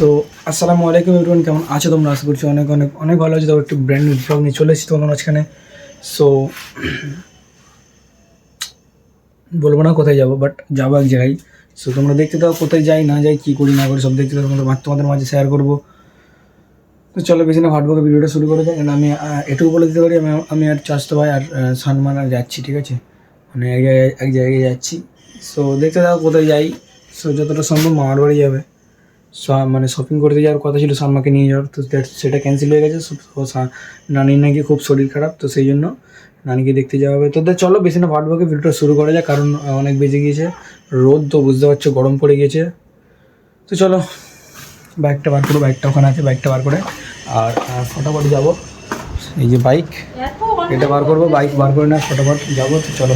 So আসসালামু আলাইকুম everyone কেমন আছো তোমরা? আশা করছি অনেক অনেক অনেক ভালো আছো। তবে একটু ব্র্যান্ড নিউ ব্লগ নিয়ে চলে এসেছি তোমাদের মাঝখানে। সো বলব না কোথায় যাব বাট যাব এক জায়গায়। সো তোমরা দেখতে দাও কোথায় যাই, না যাই, কী করি, না করি, সব দেখতে দাও। তোমাদের তোমাদের মাঝে শেয়ার করব। তো চলো বেশি না ভাটবকে ভিডিওটা শুরু করে দেয় আমি এটুকু বলে দিতে পারি, আমি আমি আর চাষতো ভাই আর সানমান আর যাচ্ছি, ঠিক আছে? মানে এক জায়গায় এক জায়গায় যাচ্ছি। সো দেখতে দাও কোথায় যাই। সো যতটা সম্ভব মামার বাড়ি যাবে। মানে শপিং করতে যাওয়ার কথা ছিল সানমাকে নিয়ে যাওয়ার তো সেটা ক্যান্সেল হয়ে গেছে নানির নাকি খুব শরীর খারাপ তো সেই জন্য নানিকে দেখতে যাওয়া হবে। তো দে চলো বেশি না ভাটবকে ভিডিওটা শুরু করা যায় কারণ অনেক বেজে গিয়েছে রোদ তো বুঝতে পারছ গরম পড়ে গিয়েছে। তো চলো বাইকটা বার করো বাইকটা ওখানে আছে বাইকটা বার করে আর ফটাফট যাব। এই যে বাইক এটা বার করব বাইক বার করে না ফটাফট যাব তো চলো।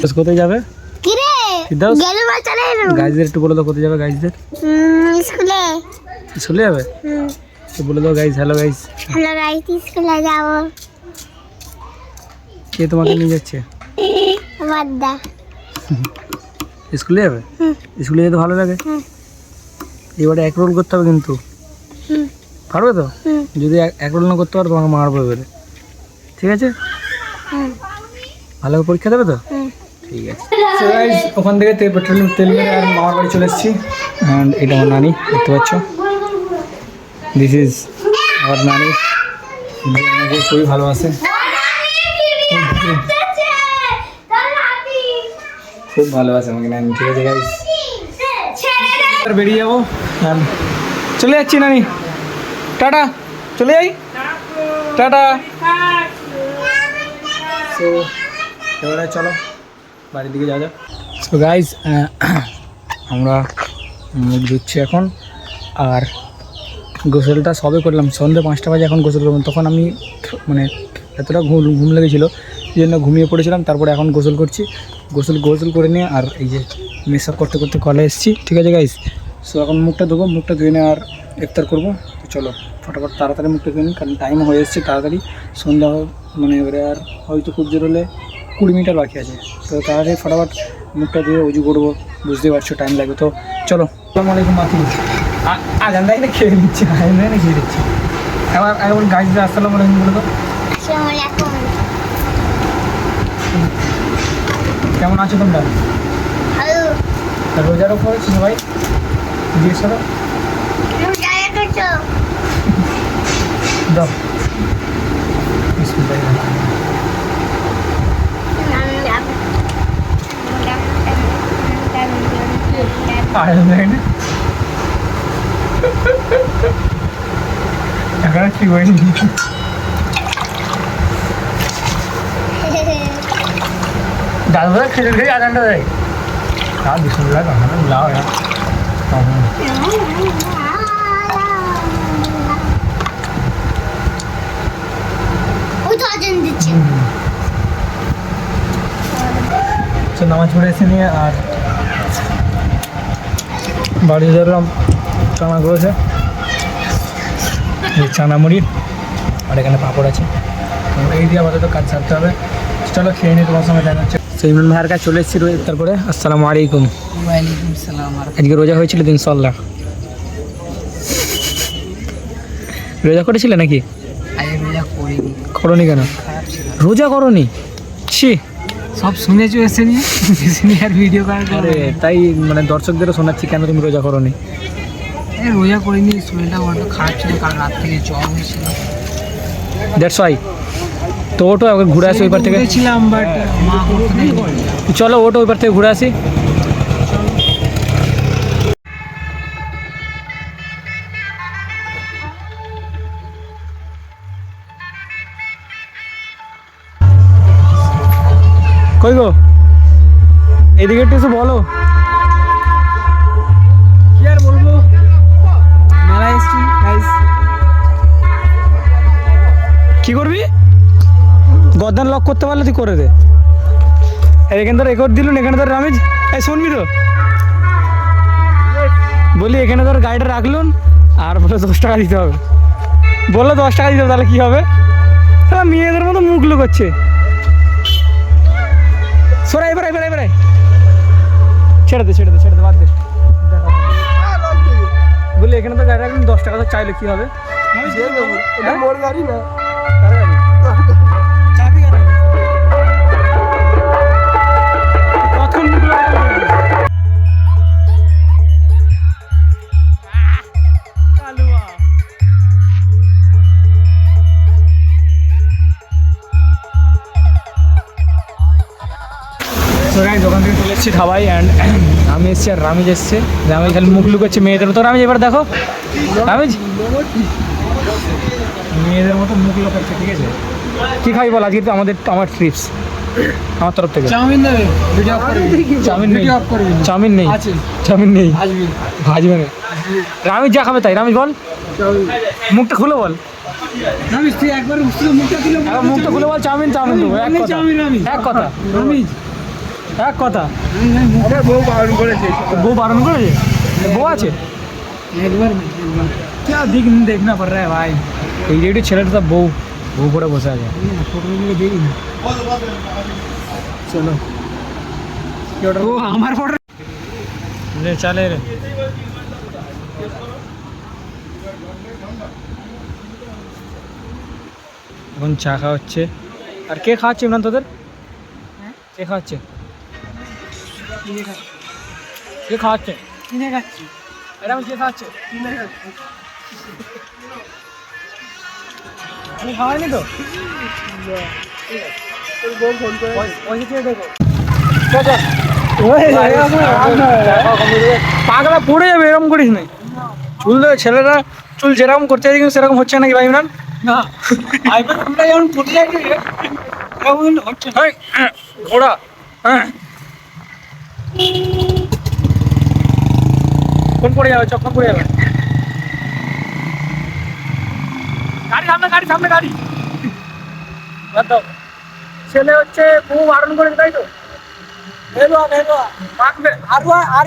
বেশ, কোথায় যাবে? গাইজদের একটু বলে দাও কোথায় যাবে গাইজদের স্কুলে চলে যাবে? তো বলে দাও guys hello guys hello guys স্কুলে যাব। কে তোমাকে নিয়ে যাচ্ছে? বাদ্দা স্কুলে যাবে? হুম। স্কুলে যেতে ভালো লাগে? হুম। এবারে এক রোল করতে হবে কিন্তু। হুম। পারবে তো? হুম। যদি এক- রোল না করতে পারো তোমাকে মারবো এবারে। ঠিক আছে? হুম। ভালো পরীক্ষা দেবে তো? হুম। ঠিক আছে। So guys, ওখান থেকে তেল পেট্রোল তেল মেরে আর মামার বাড়ি চলে এসেছি। অ্যান্ড এটা আমার নানি দেখতে পাচ্ছ? দিস ইজ আমার নানি। যে আমাকে খুবই ভালোবাসে। খুব ভালোবাসে আমাকে নানি ঠিক আছে গাইস বেরিয়ে যাব। চলে যাচ্ছি নানি। টাটা চলে যাই। টাটা। সো এবারে চলো। বাড়ির দিকে যাওয়া যাক। সো গাইজ আমরা মুখ ধুচ্ছি এখন। আর গোসলটা সবে করলাম। সন্ধ্যে পাঁচটা বাজে এখন গোসল করলাম। তখন আমি মানে এতটা ঘুম ঘুম লেগেছিলো, এই জন্য ঘুমিয়ে পড়েছিলাম। তারপরে এখন গোসল করছি। গোসল গোসল করে নিয়ে আর এই যে মেসআপ করতে করতে কলে এসেছি। ঠিক আছে গাইজ সো এখন মুখটা ধোবো। মুখটা ধুয়ে নিয়ে আর ইফতার করব। তো চলো, ফটাফট তাড়াতাড়ি মুখটা ধুয়ে নিই, কারণ টাইম হয়ে এসছে তাড়াতাড়ি। সন্ধ্যা মানে এবারে আর হয়তো খুব জোর হলে কুড়ি মিনিট বাকি আছে। তো তাড়াতাড়ি ফটাফট মুখটা দিয়ে উজু করব বুঝতেই পারছ টাইম লাগবে। তো চলো। আসসালামু আলাইকুম মাতি আজান দেয় না খেয়ে নিচ্ছে। আজান দেয় না খেয়ে দিচ্ছে এবার এখন গাছ দিয়ে আসসালামু আলাইকুম বলে আলাইকুম। কেমন আছো তোমরা? রোজারও করেছি ভাই জিজ্ঞেস করো দাও। রহমানির রহিম। আজান দেয় না এখন ঠিক হয়নি দাদা খেলে খেয়ে আজানটা দেয় আর বিসমিল্লাহ রহমান লাও ইয়ার ওই তো আজান দিচ্ছে তো নামাজ পড়ে এসে নিয়ে আর বাড়ি ধরলাম চানা করেছে। এই চানা মুড়ি আর এখানে পাঁপড় আছে। এই দিয়ে আপাতত কাজ ছাড়তে হবে। চলো খেয়ে নিই তোমার সঙ্গে দেখা হচ্ছে। ইমরান ভাইয়ের কাছে চলে এসেছি রোজ তারপরে আসসালামু আলাইকুম। ওয়ালাইকুম সালাম আজকে রোজা হয়েছিল দিন সল্লাহ রোজা করেছিলে নাকি? রোজা করিনি। করনি কেন? রোজা করনি? ছি। সব শুনেছো এসে নিয়ে? এসে নিয়ে আর ভিডিও করার আরে তাই মানে দর্শকদেরও শোনাচ্ছি কেন তুমি রোজা করো নি রোজা করিনি শরীরটা বড্ড খারাপ ছিল কাল রাত থেকে জ্বর হয়েছিল। দ্যাটস ওয়াই তো ওটো ঘুরে আসি ওইবার থেকে। ছিলাম বাট মা চলো ওটো ওইবার থেকে ঘুরে আসি। কই গো? এদিকে একটু বলো। কি আর বলব? মেলা এসছি গাইস কি করবি? গদ্দান লক করতে পারলে তুই করে দে। আর এখানে তো রেকর্ড দিলুন এখানে তোর রামেজ। এই শুনবি তো? বলি এখানে তোর গাড়িটা রাখলুন আর বলে দশ টাকা দিতে হবে। বলল দশ টাকা দিতে হবে তাহলে কী হবে? তাহলে মেয়েদের মতো মুখ লুকোচ্ছে। ছেড়ে দে ছেড়ে দে ছেড়ে দে বাদ দে। বলি এখানে তো গাড়ি রাখবেন দশ টাকা তো চাইলে কি হবে? হ্যাঁ? গাড়ি না। So guys, দোকান থেকে চলে এসেছি ধাবাই অ্যান্ড আমি এসেছি আর রামিজ এসছে। রামিজ খালি মুখ লুকোচ্ছে মেয়েদের তো রামিজ এবার দেখো। রামিজ? মেয়েদের মতো মুখ লুকাচ্ছে ঠিক আছে? কি খাই বল? আজকে তো আমাদের আমার ট্রিপস আমার তরফ থেকে। চাউমিন চাউমিন নেই। চাউমিন নেই। চাউমিন নেই। আসবি। ভাজবে না। রামিজ যা খাবে তাই। রামিজ বল। মুখটা খুলে বল। আমি তুই একবার মুখটা খুলে বল। চাউমিন চাউমিন দেবো। এক কথা। চাউমিন এক কথা। রামিজ। এক কথা আমার বউ বারণ করেছে বউ বারণ করেছে বউ আছে একবার না, একবার क्या दिख देखना पड़ रहा है भाई এই যে একটু ছেলেটা তো বউ বউ করে বসে আছে ফটোগুলো দেখি না চলো ও আমার ফটো রে চালে রে এখন চা খাওয়া হচ্ছে আর কে খাওয়াচ্ছে ইমরান তোদের কে খাওয়াচ্ছে কে খাওয়াচ্ছে? কিনে খাচ্ছি। এরকম কে খাওয়াচ্ছে? কিনে খাচ্ছি। আমি খাওয়াইনি তো? পাগলা পড়ে যাবে এরকম করিস না। চুল দেবে ছেলেরা চুল যেরকম করতে চাই কিন্তু সেরকম হচ্ছে নাকি ভাই ইমরান? না। আমরা হচ্ছে। ঘোড়া হ্যাঁ। কোন পড়ে যাবে? চক্কর পড়ে যাবে। গাড়ি সামনে গাড়ি সামনে, গাড়ি। ছেলে হচ্ছে বউ বারণ করেছে তাই তো? ভেরুয়া ভেরুয়া মাখবে আরুয়া আর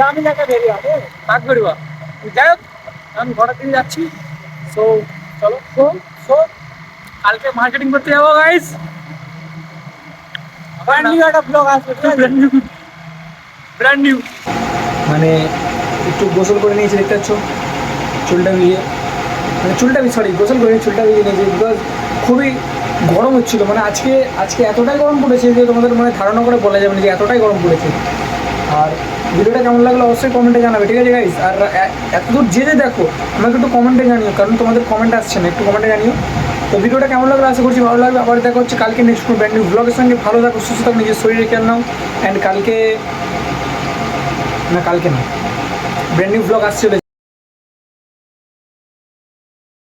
রামিন একটা ভেরুয়া আছে? যাই হোক, আমি ঘরের দিকে যাচ্ছি। সো চলো সো সো কালকে মার্কেটিং করতে যাব গাইস ব্র্যান্ড নিউ একটা ব্লগ আসবে ব্র্যান্ড নিউ মানে একটু গোসল করে নিয়েছি দেখতে পাচ্ছ? চুলটা ভিজিয়ে। মানে চুলটা সরি গোসল করে চুলটা ভিজিয়ে নিয়েছি বিকজ খুবই গরম হচ্ছিল। মানে আজকে আজকে এতটাই গরম পড়েছে যে তোমাদের মানে ধারণা করে বলা যাবে না যে এতটাই গরম পড়েছে। আর ভিডিওটা কেমন লাগল অবশ্যই কমেন্টে জানাবে ঠিক আছে গাইস আর এতদূর যে যে দেখো আমাকে একটু কমেন্টে জানিও কারণ তোমাদের কমেন্ট আসছে না একটু কমেন্টে জানিও। তো ভিডিওটা কেমন লাগল? আশা করছি ভালো লাগবে। আবার দেখা হচ্ছে কালকে নেক্সট কোনো ব্র্যান্ড নিউ ব্লগের সঙ্গে। ভালো থাকো, সুস্থ থাকো, নিজের শরীরে খেয়াল নাও। অ্যান্ড কালকে না কালকে না। ব্র্যান্ড নিউ ব্লগ আসছে।